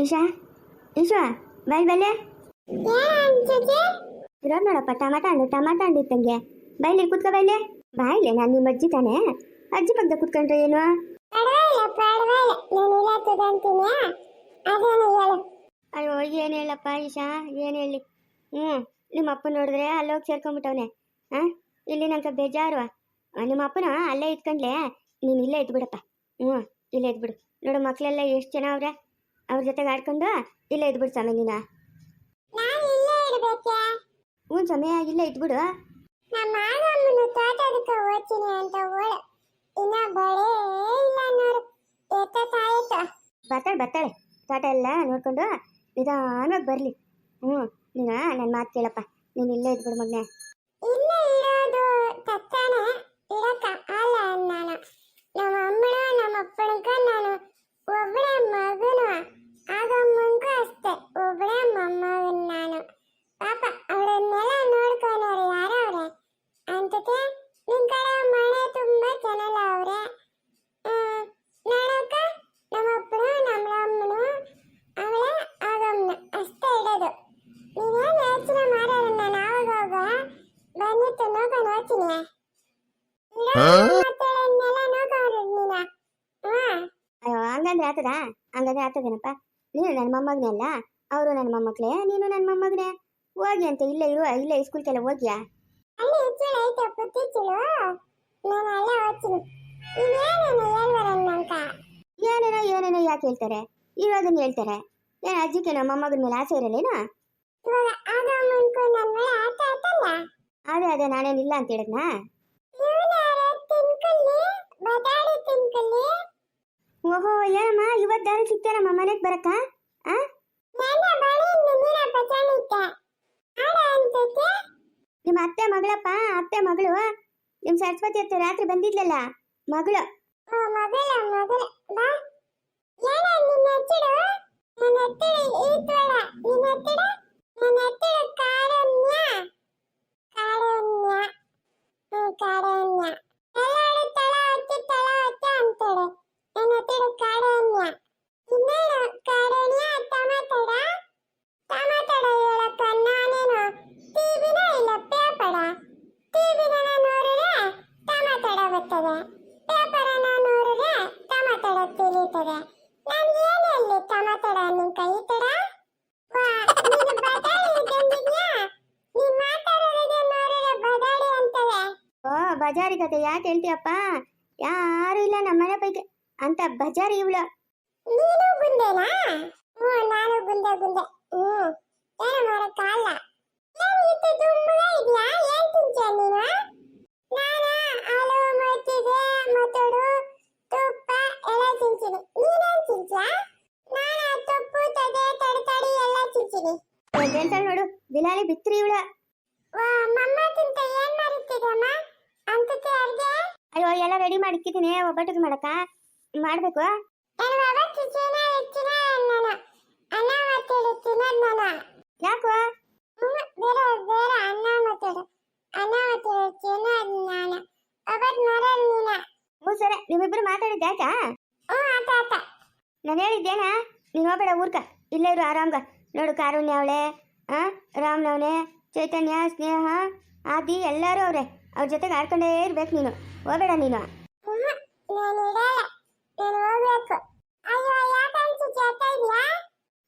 Isha Isha by ಬಲ್ಲೆ ಇರೋದು ನೋಡಪ್ಪ ಟಮಾಟ ಹಣ್ಣು ಟಮಾಟ ಹಣ್ಣು ಇತ್ತಂಗೆ. ಬೈಲಿ ಕುತ್ಕ ಬೈಲೆ ಬಾಯ್ಲೆ ನಾನು ನಿಮ್ಮ ಅಜ್ಜಿ ತಾನೆ. ಅಜ್ಜಿ ಪಕ್ಕದ ಕುತ್ಕೊಂಡ್ರೆ ಏನು? ಅಯ್ಯೋ ಏನು ಹೇಳಪ್ಪ ಈಶಾ ಏನು ಹೇಳಿ? ಹ್ಞೂ ನಿಮ್ಮ ಅಪ್ಪ ನೋಡಿದ್ರೆ ಅಲ್ಲೋಗಿ ಸೇರ್ಕೊಂಡ್ಬಿಟ್ಟವನೆ ಹಾಂ ಇಲ್ಲಿ ನಂಗೆ ಬೇಜಾರು. ನಿಮ್ಮ ಅಪ್ಪನ ಅಲ್ಲೇ ಇದ್ಕೊಂಡ್ಲೆ ನೀನು ಇಲ್ಲೇ ಇದ್ಬಿಡಪ್ಪ. ಹ್ಞೂ ಇಲ್ಲೇ ಇದ್ಬಿಡು. ನೋಡು ಮಕ್ಕಳೆಲ್ಲ ಎಷ್ಟು ಜನ ಅವ್ರೆ? ಅವ್ರ ಜೊತೆಗೆ ಆಡ್ಕೊಂಡು ಇಲ್ಲೇ ಇದ್ಬಿಡು ಸ್ವಾಮಿ ನೀನು ನಾನು ಇಲ್ಲೇ ಇರ್ಬೇಕೆ ಹ್ಞೂ ಸಮಯ ಇಲ್ಲೇ ಇದ್ಬಿಡು ನಮ್ಮ ಮಾವಮ್ಮನ ತೋಟದಕ್ಕೆ ಹೋಗ್ತೀನಿ ಅಂತ ಓಳು ಇನ್ನ ಬರೇ ಇಲ್ಲ ನೋಡು ಎತ್ತಾಯ್ತು ಬರ್ತಾಳೆ ಬರ್ತಾಳೆ ತೋಟ ಎಲ್ಲ ನೋಡ್ಕೊಂಡು ನಿಧಾನವಾಗಿ ಬರಲಿ ಹ್ಞೂ ನೀನು ನನ್ನ ಮಾತು ಕೇಳಪ್ಪ ನೀನು ಇಲ್ಲೇ ಇದ್ಬಿಡು ಮಗನೇ ಇಲ್ಲೇ ಇರೋದು ತತ್ತಾನೆ ಇರಕ್ಕ ಅಲ್ಲ ನಾನು ನಮ್ಮ ಅಮ್ಮನ ನಮ್ಮ ಅಪ್ಪನಿಗ ನಾನು ಒಬ್ಬಳೆ ಮಗನು ಆಗಮ್ಮಂಗೂ ಅಷ್ಟೇ ಒಬ್ಬಳೆ ಮೊಮ್ಮಗನ್ ನಾನು ಪಾಪ ಅವಳನ್ನೆಲ್ಲ ನೋಡ್ಕೊಳೋರು ಯಾರವ್ರೆ ಅಂತಕ್ಕೆ ನಿನ್ ಕಡೆ ಮನೆ ತುಂಬಾ ಜನಲ್ಲ ಅವ್ರೆ ನಾನಕ್ಕ ನಮ್ಮ ಅಪ್ಪನು ನಮ್ಮ ಅಮ್ಮನು ಅವಳೆ ಆಗಮ್ಮನ ಅಷ್ಟೇ ಇಡೋದು ನೀನೇನು ಯೋಚನೆ ಮಾಡೋಣ ನಾನು ಆವಾಗ ಬಂದಿತ್ತು ನೋಡ್ಕೊಂಡು ಹೋಗ್ತೀನಿ ಮಾತಾಡೋದ್ನೆಲ್ಲ ನೋಡ್ಕೊಂಡು ನೀನ ಹಾ ಅಯ್ಯೋ ಹಂಗಂದ್ರೆ ಆತದ? ಹಂಗಂದ್ರೆ ಆತದೇನಪ್ಪ ನೀನು ನನ್ನ ಮೊಮ್ಮಗನೇ ಅಲ್ಲ? ಅವರು ನನ್ನ ಮೊಮ್ಮಕ್ಕಳೇ ನೀನು ನನ್ನ ಮೊಮ್ಮಗನೇ? ಹೋಗಿ ಅಂತ ಇಲ್ಲೇ ಇರುವ ಇಲ್ಲೇ ಸ್ಕೂಲ್ಗೆಲ್ಲ ಹೋಗ್ಯಾ? ಏನೇನೋ ಏನೇನೋ ಯಾಕೆ ಹೇಳ್ತಾರೆ? ಇರೋದನ್ನ ಹೇಳ್ತಾರೆ. ಏನ ಅಜ್ಜಿಗೆ ನಮ್ಮ ಮೊಮ್ಮಗನ ಮೇಲೆ ಆಸೆ ಇರಲೇನೋ ಅದೇ ಅದೇ ನಾನೇನಿಲ್ಲ ಅಂತ ಹೇಳಿದ್ನಾ? ಓಹೋ ಏನಮ್ಮ ಇವತ್ತು ದಾರಿ ಸಿಗ್ತಾರಮ್ಮ ಮನೆಗೆ ಬರಕ್ಕ? ಆ? ನಿಮ್ಮ ಅತ್ತೆ ಮಗಳಪ್ಪ ಅತ್ತೆ ಮಗಳು. ನಿಮ್ಮ ಸರಸ್ವತಿ ಅತ್ತೆ ರಾತ್ರಿ ಬಂದಿದ್ಲಲ್ಲ? ಮಗಳು. ಮಗಳ ಮಗಳ. ಬಾ ಏನ ನಿನ್ನ ಹಚ್ಚಿಡು ನನ್ನ ಹತ್ತಿರ ಈತ್ವಳ ನಿನ್ನ ಹತ್ತಿರ ನನ್ನ ಹತ್ತಿರ ಕಾರಣ್ಯ ಕಾರಣ್ಯ ಹ್ಮ್ ಕಾರಣ್ಯ ಎಲ್ಲಾಡು ತಳ ಹತ್ತಿ ತಳ ಹತ್ತಿ ಅಂತಾಳೆ ನನ್ನ ಹತ್ತಿರ ಕಾರಣ್ಯ ಇನ್ನೇನು ಕಾರಣ್ಯ ಟಮಾಟಡ ಟಮಾಟಡ ಹೇಳಕ್ಕ ನಾನೇನು ಟಿವಿನ ಇಲ್ಲ ಪೇಪರ ಟಿವಿನ ನೋಡಿದ್ರೆ ಟಮಾಟಡ ಬರ್ತದೆ ಪೇಪರನ್ನ ನೋಡಿದ್ರೆ ಟಮಾಟಡ ತಿಳಿತದೆ ನಾನು ಏನು ಹೇಳಿ ಟಮಾಟಡ ನಿನ್ ಕೈ ತಡ ವಾ, ನೀನು ಬದಾಳಿ ಇದ್ದಂಗಿದ್ಯಾ ನೀನ್ ಮಾತಾಡೋದೇ ನೋಡಿದ್ರೆ ಬದಾಳಿ ಅಂತವೆ ಓ ಬಜಾರಿ ಕತೆ ಯಾಕೆ ಹೇಳ್ತೀಯಪ್ಪ ಯಾರು ಇಲ್ಲ ನಮ್ಮನೆ ಪೈಕಿ ಅಂತ ಬಜಾರಿ ಇವಳು ನೀನು ಗುಂಡೆನಾ ಹ್ಞೂ ನಾನು ಗುಂಡೆ ಗುಂಡೆ ಹ್ಞೂ ಏನು ಮಾಡಕ್ಕಾಗಲ್ಲ ಏನು ಇತ್ತು ದುಮ್ಮಗ ಇದೆಯಾ ಏನು ತಿಂತೀಯ ನೀನು ನಾನು ಹಾಲು ಮಜ್ಜಿಗೆ ಮೊಸರು ತುಪ್ಪ ಎಲ್ಲ ತಿಂತೀನಿ ನೀನೇನು ತಿಂತೀಯ ನಾನು ತುಪ್ಪು ತದೆ ತಡತಡಿ ಎಲ್ಲ ತಿಂತೀನಿ ಹೇಳ್ತಾಳೆ ನೋಡು ಬಿಲಾಲಿ ಬಿತ್ರಿ ಇವಳು ಎಲ್ಲ ರೆಡಿ ಮಾಡಿಕ್ಕಿದ್ದೀನಿ ಒಬ್ಬಟ್ಟಿಗೆ ಮಾಡಕ ಮಾಡಬೇಕು? ಯಾಕೋ? ಹ್ಞೂ ಸರಿ ನೀವಿಬ್ರು ಮಾತಾಡಿದ್ದೆ, ಆಯ್ತಾ? ನಾನು ಹೇಳಿದ್ದೇನಾ? ನೀನು ಹೋಗ್ಬೇಡ ಊರ್ಕ, ಇಲ್ಲೇ ಇರು ಆರಾಮ್ಗ. ನೋಡು ಕಾರುಣ್ಯ ಅವಳೆ, ಆ? ರಾಮ್ನವನೆ, ಚೈತನ್ಯ, ಸ್ನೇಹ ಆದಿ ಎಲ್ಲರೂ ಅವ್ರೆ. ಅವ್ರ ಜೊತೆಗೆ ಆಡ್ಕೊಂಡೇ ಇರ್ಬೇಕು ನೀನು. ಹೋಗಬೇಡ ನೀನು.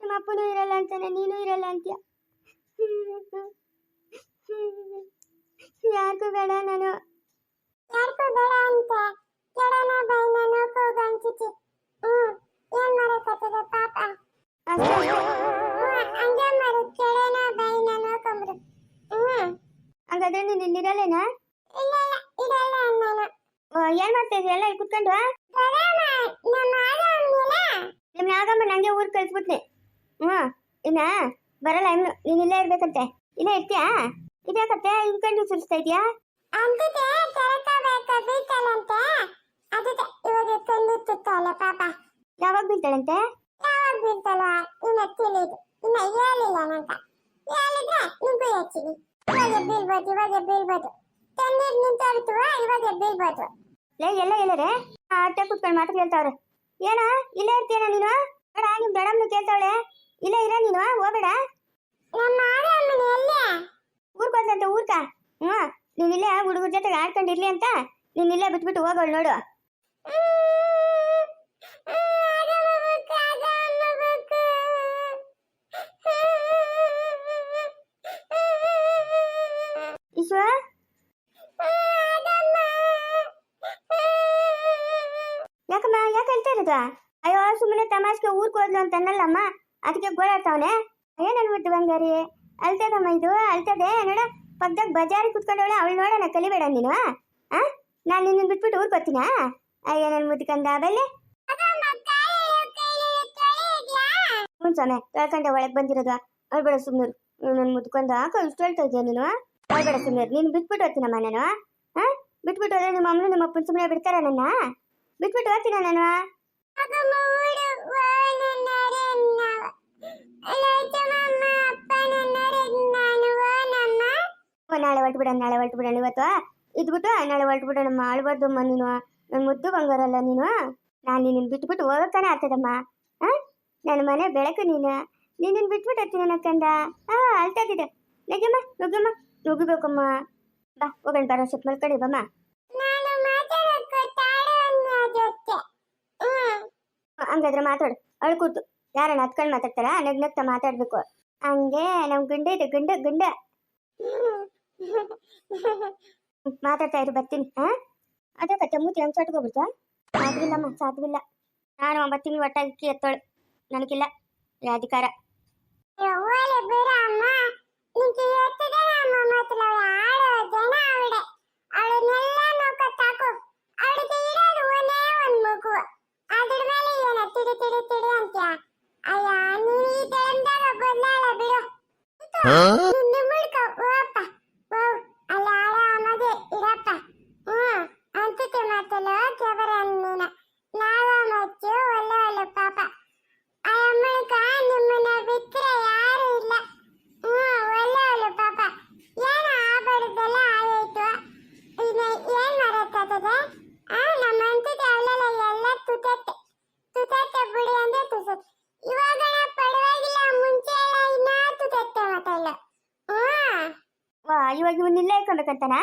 ನಿಮ್ಮ ಅಪ್ಪನೂ ಇರಲ್ಲ ಅಂತಾನೆ ನೀನು ಇರಲ್ಲ ಅಂತೀಯ? ಯಾಕೂ ಬೇಡ ನಾನು. ಕಳ್ಸ್ಬಿಟ್ನೆ ಹ್ಞೂ ಇನ್ನ ಬರಲ್ಲ ಇನ್ನು. ನೀನು ಇಲ್ಲೇ ಇರ್ಬೇಕಂತೆ. ಇಲ್ಲೇ ಇರ್ತೀಯಾ? ಇದ್ಯಾಕತ್ತೆ? ಹಿಂದ್ಕೊಂಡು ಸುರಿಸ್ತಾ ಇದೀಯಾ? ಅಂತಿದೆ ತೆರಕಬೇಕ ಬೀಳ್ತಾಳಂತೆ. ಅದಕ್ಕೆ ಇವಾಗ ಕಣ್ಣು ತುತ್ತಲ್ಲ ಪಾಪ. ಯಾವಾಗ ಬೀಳ್ತಾಳಂತೆ? ಯಾವಾಗ ಬೀಳ್ತಾಳ ಇನ್ನ ತಿಳಿದು. ಇನ್ನ ಹೇಳಿಲ್ಲ ನಂತ ಹೇಳಿದ್ರೆ ನಿಂಗೂ ಹೇಳ್ತೀನಿ ಇವಾಗ ಬೀಳ್ಬೋದು ಇವಾಗ ಬೀಳ್ಬೋದು. ತಣ್ಣೀರ್ ಇವಾಗ ಬೀಳ್ಬೋದು. ಲೇ ಎಲ್ಲ ಎಲ್ಲರೇ? ಅಟ್ಟೆ ಕುತ್ಕೊಂಡು ಮಾತ್ರ ಕೇಳ್ತಾವ್ರೆ ಏನ ಇಲ್ಲೇ ಇರ್ತೀಯನ ನೀನು? ಬೇಡ ನಿಮ್ ದೊಡ್ಡಮ್ಮನ ಕೇಳ್ತಾವಳೆ. ಇಲ್ಲ ಇರ ನೀನು ಹೋಗ್ಬೇಡ. ಊರ್ಗ್ ಬಂದಂತ ಊರ್ಕ? ಹ್ಞೂ ನೀನ್ ಇಲ್ಲೇ ಹುಡುಗರ ಜೊತೆಗೆ ಆಡ್ಕೊಂಡಿರ್ಲಿ ಅಂತ? ನೀನ್ ಇಲ್ಲೇ ಬಿಟ್ಬಿಟ್ಟು ಹೋಗೋಳು ನೋಡು. ಈಶ್ವ? ಯಾಕಮ್ಮ ಯಾಕೆ ಹೇಳ್ತಾ ಇರೋದು? ಅಯ್ಯೋ ಸುಮ್ಮನೆ ತಮಾಷೆಗೆ ಊರ್ಗೆ ಹೋದ್ಲು ಅಂತ ಅನ್ನಲ್ಲಮ್ಮ ಅದಕ್ಕೆ ಗೋಳಾಡ್ತಾವನೆ ಏನ್ ಅನ್ಬಿಟ್ಟು ಬಂಗಾರಿ? ಅಲ್ತದಮ್ಮ ಇದು? ಅಳ್ತದೆ ನೋಡು, ಪಕ್ಕದಾಗ ಬಜಾರಿ ಕುತ್ಕೊಂಡವಳೆ, ಅವಳು ನೋಡೋಣ, ಕಲಿಬೇಡ ನೀನು, ಆ? ನಾನು ನಿನ್ನ ಬಿಟ್ಬಿಟ್ಟು ಊರ್ಗೆ ಹೋಗ್ತೀನಾ ಅಯ್ಯೋ ನನ್ನ ಮುದ್ಕಂದ ಬೆಲೆ ಹ್ಞೂ ಸ್ವಾಮಿ ಕಳ್ಕೊಂಡೆ ಒಳಗೆ ಬಂದಿರೋದು. ಅಳ್ಬೇಡ ಸುಮ್ಮನೆ ನನ್ನ ಮುದ್ಕೊಂಡ ಇಷ್ಟು ಹೇಳ್ತಾ ನೀನು ಅಳ್ಬೇಡ ಸುಮ್ಮನೆ ನೀನು ಬಿಟ್ಬಿಟ್ಟು ಹೋಗ್ತೀನಮ್ಮ ನಾನು ಹಾ ಬಿಟ್ಬಿಟ್ಟು ಹೋದ್ರೆ ನಿಮ್ಮ ಅಮ್ಮನ ನಿಮ್ಮ ಅಪ್ಪನ ಸುಮ್ಮನೆ ಬಿಡ್ತಾರ ನನ್ನ ಬಿಟ್ಬಿಟ್ಟು ಹೋಗ್ತೀನ ನಾನು ನಾಳೆ ಹೊರಟು ಬಿಡೋಣ ನಾಳೆ ಹೊರಟು ಬಿಡೋಣ ಇವತ್ತು. ಇದ್ಬಿಟ್ಟು ನಾಳೆ ಹೊರಟು ಬಿಡೋಣಮ್ಮ ಅಳ್ಬಾರ್ದಮ್ಮ ನೀನು. ನನ್ನ ಮುದ್ದು ಬಂಗಾರಲ್ಲ ನೀನು. ನಾನು ನಿನ್ನ ಬಿಟ್ಬಿಟ್ಟು ಹೋಗಕ್ಕಾನೆ ಆಗ್ತದಮ್ಮ. ಹಾ ನನ್ನ ಮನೆ ಬೆಳಕು ನೀನು. ನಿನ್ನನ್ನು ಬಿಟ್ಬಿಟ್ಟು ಹತ್ತೀನಿ ಕಂದ. ಹಾ ಅಳ್ತಾಗಿದೆ ನಗಮ್ಮ ನುಗ್ಗಮ್ಮ, ನುಗ್ಗಬೇಕಮ್ಮ. ಬಾ, ಹೋಗೋಣ, ಬರೋ, ಸ್ವಲ್ಪ ಮಲ್ಕೊಳ್ಳಿ, ಬಮ್ಮ. ಹಂಗಾದ್ರೆ ಮಾತಾಡು. ಅಳ್ಕೂತು ಯಾರನ್ನ ಹತ್ಕೊಂಡು ಮಾತಾಡ್ತಾರ? ನಗ್ ನಗ್ತಾ ಮಾತಾಡ್ಬೇಕು. ಹಂಗೆ ನಮ್ ಗಂಡ ಇದೆ, ಗಂಡ ಗಂಡ. ಮಾತಾಡ್ತಾ ಇರು, ಬರ್ತೀನಿ. ಹಾ? ಅದೇ ಕತ್ತೆ ಮೂತಿ ಹೆಂಗ್ ಚಟ್ಕೋಬಿಡ್ತಾ ಸಾಧ್ವಿಲ್ಲಮ್ಮ, ಸಾಧ್ವಿಲ್ಲ. ನಾನು ಒಂಬತ್ತು ಒಟ್ಟಾಗಿ ಎತ್ತೋಳು. ನನಗಿಲ್ಲ. ಅಧಿಕಾರ ಓಲೆ ಬಿಡ ಅಮ್ಮ ನಿಂಗೆ ಎತ್ತದೆ ಅಮ್ಮ ಮಾತ್ರ ಆಡೋ ಜನ ಅವಳೆ ಅವಳನ್ನೆಲ್ಲ ನೋಕತ್ತಾಕು ಅವಳಿಗೆ ಇರೋದು ಒಂದೇ ಒಂದ್ ಮಗು ಅದ್ರ ಮೇಲೆ ತಿಡಿ ತಿಡಿ ತಿಡಿ ಅಂತ್ಯ. ಅಯ್ಯ ನೀನು ಈ ಟೈಮ್ದಾಗ ಬದಲಾಳ ಬಿಡು ನಿನ್ನ ಮುಳ್ಕ ಓಪ್ಪ ಓ ಅಲ್ಲ ಆಳ ಅಮ್ಮದೆ ಇರಪ್ಪ ಹ್ಮ್ ಅಂತಿತೆ ಮಾತಲ್ಲ ಕೆಬರ ನೀನ ನಾವ ಮಚ್ಚು ಒಳ್ಳೆ ಒಳ್ಳೆ ಪಾಪ ಆ ಅಮ್ಮಗ ನಿಮ್ಮನ್ನ ಬಿಟ್ಟರೆ ಯಾರು ಇಲ್ಲ ಹ್ಮ್ ಒಳ್ಳೆ ಒಳ್ಳೆ ಪಾಪ ಏನು ಆಬಾರ್ದೆಲ್ಲ ಆಗೋಯ್ತು ಇನ್ನ ಏನ್ ಮಾಡತ್ತದ ಆ ನಮ್ಮ ಅಂತಿದೆ ಅವಳೆಲ್ಲ ಎಲ್ಲ ತುತತ್ತೆ ತುತತ್ತೆ ಬಿಡಿ ಅಂದ್ರೆ ತುಸತ್ತೆ ಇವಾಗ ಪರವಾಗಿಲ್ಲ ಮುಂಚೆ ಎಲ್ಲ ಇನ್ನ ತುತತ್ತೆ ಮಾತಲ್ಲ ಹ್ಮ್ ವಾ ಇವಾಗ ಇವನ್ ಇಲ್ಲೇ ಇಟ್ಕೊಬೇಕಂತನಾ ಇದರಿಂದ ಅವನ್ ತಲೆ ತೋತಾನ್ ತೋತಾನ್ ತೋತಾಳೆ ಅವನು ಏಮಾಗ್ತದ ಇಲ್ಲ ಏ ನಾ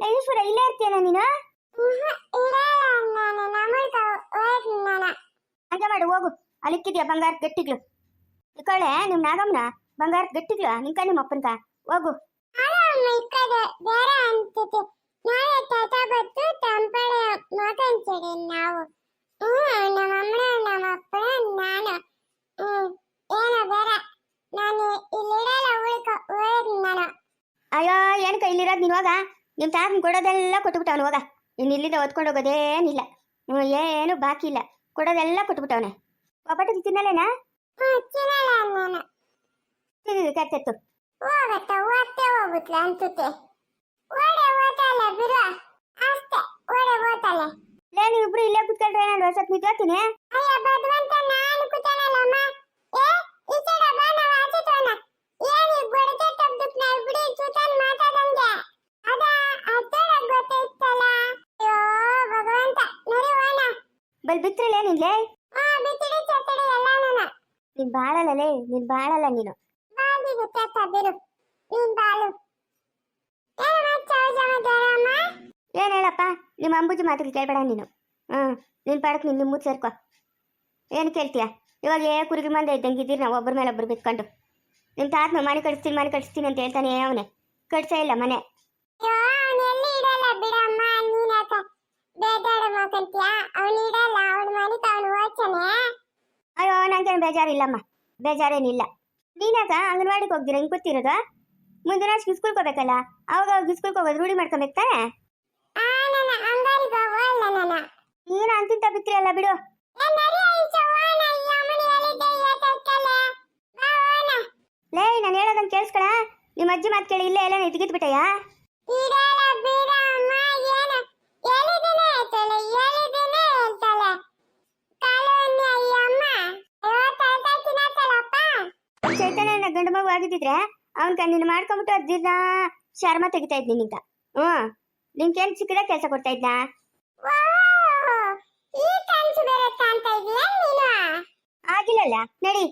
ಈಶ್ವರ ಇಲ್ಲೇ ಇರ್ತೀಯನ ನೀನು? ಹಂಗೆ ಮಾಡು ಹೋಗು. ಅಲ್ಲಿಕ್ಕಿದ್ಯಾ ಬಂಗಾರ ಗಟ್ಟಿಗ್ಳು. ಇಕ್ಕಳೆ ನಿಮ್ ನಾಗಮ್ಮನ ಬಂಗಾರ ಗಟ್ಟಿಗ್ಳ ನಿಂಕ ನಿಮ್ಮ ಅಪ್ಪನ್ಕ ಹೋಗು. ನಾವು ಹ್ಮ್ ನಮ್ಮಮ್ಮ ನಮ್ಮಪ್ಪ ನಾನು ಹ್ಮ್ ಏನೋ ಬೇಡ ನಾನು ಇಲ್ಲಿಡಲ್ಲ ಉಳ್ಕ ಹೋಯ್ತು ನಾನು ಅಯ್ಯೋ ಏನು ಕೈಲಿರೋದು ನೀನು ಹೋಗ ನಿಮ್ ತಾತನ ಕೊಡೋದೆಲ್ಲ ಕೊಟ್ಬಿಟ್ಟವನು ಹೋಗ ಇನ್ನು ಇಲ್ಲಿಂದ ಓದ್ಕೊಂಡು ಹೋಗೋದೇನಿಲ್ಲ. ಏನು ಬಾಕಿ ಇಲ್ಲ. ಕೊಡೋದೆಲ್ಲ ಕೊಟ್ಬಿಟ್ಟವನೆ. ಒಬ್ಬಟ್ಟು ತಿನ್ನಲೇನಾ ತಿರುಗಿ ನಾನು. ಕೆತ್ತೆತ್ತು ಹೋಗತ್ತ ಓದ್ತೆ ಹೋಗುತ್ತಲ ಅನ್ಸುತ್ತೆ ಓಡೆ ಓದಲ್ಲ ಬಿರು ಅಷ್ಟೇ ಓಡೆ ಓದಲ್ಲ ಲೇ ನೀವಿಬ್ರು ಇಲ್ಲೇ ಕುತ್ಕೊಂಡ್ರೆ ನಾನು ಸ್ವಲ್ಪ ನಿಂತ್ಕೊತೀನಿ ಅಯ್ಯ ಭಗವಂತ ನಾನು ಕೂತಾನಲ್ಲಮ್ಮ ಏ ಈ ಕಡೆ ಬಾ ನಾವು ಆಚೆ ತೋಣ ಏನಿ ಬಡಕೆ ತಬ್ದುಕ್ ನಾವು ಬಿಡಿ ಚೂತನ್ ಮಾತಾಡಂಗೆ ಅದ ಅತ್ತಡ ಗೊತ್ತೈತಲ್ಲ ಅಯ್ಯೋ ಭಗವಂತ ನಡಿ ಹೋಣ ಬಲ್ ಬಿತ್ರಲೇ ನಿನ್ಲೇ ನೀನ್ ಬಾಳಲ್ಲೇ ನೀನ್ ಬಾಳಲ್ಲ ನೀನು. ಏನು ಹೇಳಪ್ಪ ನಿಮ್ಮ ಅಂಬುಜಿ ಮಾತಿಗೆ ಕೇಳ್ಬೇಡ ನೀನು. ಹ್ಮ್ ನಿನ್ ಪಾಡಕ್ಕೆ ನಿನ್ನ ಮೂತ್ ಸೇರ್ಕೊ. ಏನು ಕೇಳ್ತೀಯ? ಇವಾಗ ಏ ಕುರುಗಿ ಮಂದೆ ಇದ್ದಂಗೆ ಇದ್ದೀರಿ ನಾವು ಒಬ್ಬರ ಮೇಲೆ ಒಬ್ರು ಬಿತ್ಕೊಂಡು. ನಿಮ್ಮ ತಾತನ ಮನೆ ಕಟ್ಸ್ತೀನಿ ಮನೆ ಕಟ್ಸ್ತೀನಿ ಅಂತ ಹೇಳ್ತಾನೆ ಅವನೇ. ಕಟ್ಸೇ ಇಲ್ಲ ಮನೆ ಅಯ್ಯೋ ಅವನು ಎಲ್ಲಿ ಇಡಲ್ಲ ಬಿಡಮ್ಮ ನೀನಾಕ ಬೇದಾಡ ಮಾಕಂತ್ಯಾ ಅವನು ಇಡಲ್ಲ ಅವನ ಮನೆಗೆ ಅವನು ಓದ್ತಾನೆ ಬೇಜಾರಿಲ್ಲಮ್ಮ? ಬೇಜಾರೇನಿಲ್ಲ. ನೀನಾಗ ಅಂಗನವಾಡಿಗೆ ಹೋಗ್ದಿರ ಹಿಂಗೆ ಕೂತಿರೋದು? ಮುಂದಿನ ವರ್ಷ ಗಿಸ್ಕೂಲ್ಗೆ ಹೋಗ್ಬೇಕಲ್ಲ? ಅವಾಗ ಅವಾಗ ಹೋಗೋದು ರೂಢಿ ಮಾಡ್ಕೊಬೇಕು ತಾನೆ? ನೀನು ಅಂತಿಂತ ಬಿತ್ರಿ ಅಲ್ಲ ಬಿಡು ಲೇ ನಾನು ಹೇಳೋದನ್ನ ಕೇಳಿಸ್ಕೊಳ? ನಿಮ್ಮ ಅಜ್ಜಿ ಮಾತು ಕೇಳಿ ಇಲ್ಲೇ ಎಲ್ಲ ಇಟ್ಗಿಟ್ಬಿಟ್ಟಯ್ಯಾ ನಮ್ಮ ಚೈತನ್ಯನ ಗಂಡು ಮಗು ಆಗಿದ್ರೆ ಅವನ್ ಕಣ್ಣಿನ ಮಾಡ್ಕೊಂಬಿಟ್ಟು ಅದಿಲ್ಲ ಶರ್ಮ ತೆಗಿತಾ ಇದ್ ನಿನ್ನಿಂದ ಹ್ಮ್ ನಿನ್ಗೆ ಏನ್ ಸಿಕ್ಕಿದ ಕೆಲಸ ಕೊಡ್ತಾ ಇದ್ದ ಆಗಿಲ್ಲಲ್ಲ ನಡಿ.